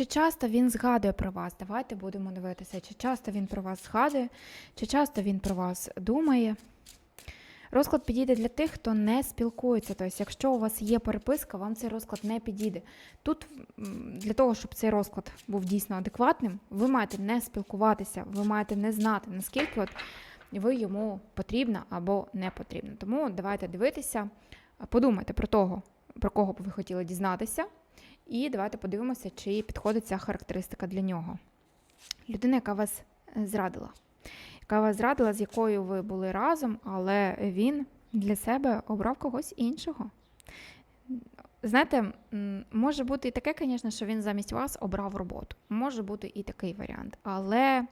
Чи часто він згадує про вас? Давайте будемо дивитися, чи часто він про вас згадує, чи часто він про вас думає. Розклад підійде для тих, хто не спілкується. Тобто, якщо у вас є переписка, вам цей розклад не підійде. Тут для того, щоб цей розклад був дійсно адекватним, ви маєте не спілкуватися, ви маєте не знати, наскільки от ви йому потрібна або не потрібна. Тому давайте дивитися, подумайте про того, про кого б ви хотіли дізнатися, і давайте подивимося, чи підходить ця характеристика для нього. Людина, яка вас е, зрадила яка вас зрадила, з якою ви були разом, але він для себе обрав когось іншого. Знаєте, може бути і таке, звісно, що він замість вас обрав роботу. Може бути і такий варіант. Але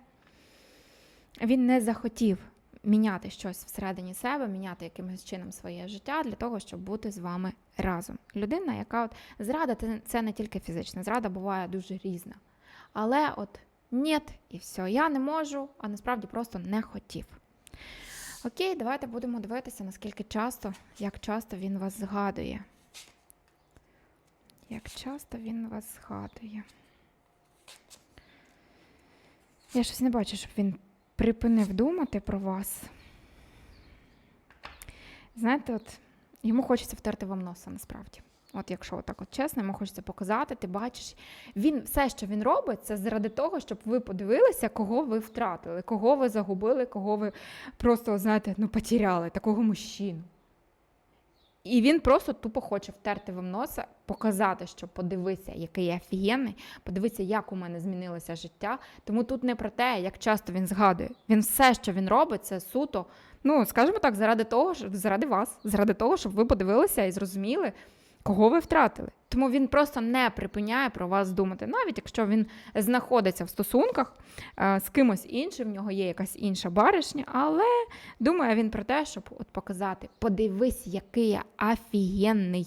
він не захотів міняти щось всередині себе, міняти якимось чином своє життя для того, щоб бути з вами разом. Людина, яка от зрада, це- не тільки фізична, зрада буває дуже різна. Але от ні, і все, я не можу, а насправді просто не хотів. Окей, давайте будемо дивитися, наскільки часто, як часто він вас згадує. Як часто він вас згадує. Я щось не бачу, щоб він припинив думати про вас. Знаєте, от йому хочеться втерти вам носа насправді. От якщо отак от чесно, йому хочеться показати, ти бачиш, він все, що він робить, це заради того, щоб ви подивилися, кого ви втратили, кого ви загубили, кого ви просто, знаєте, ну, потеряли, такого мужчину. І він просто тупо хоче втерти вам носа, показати, що подивися, який я офігенний, подивися, як у мене змінилося життя. Тому тут не про те, як часто він згадує. Він все, що він робить, це суто, ну скажімо так, заради того, заради вас, заради того, щоб ви подивилися і зрозуміли, кого ви втратили. Тому він просто не припиняє про вас думати, навіть якщо він знаходиться в стосунках е, з кимось іншим, в нього є якась інша баришня, але думає він про те, щоб от показати: подивись, який я офігенний.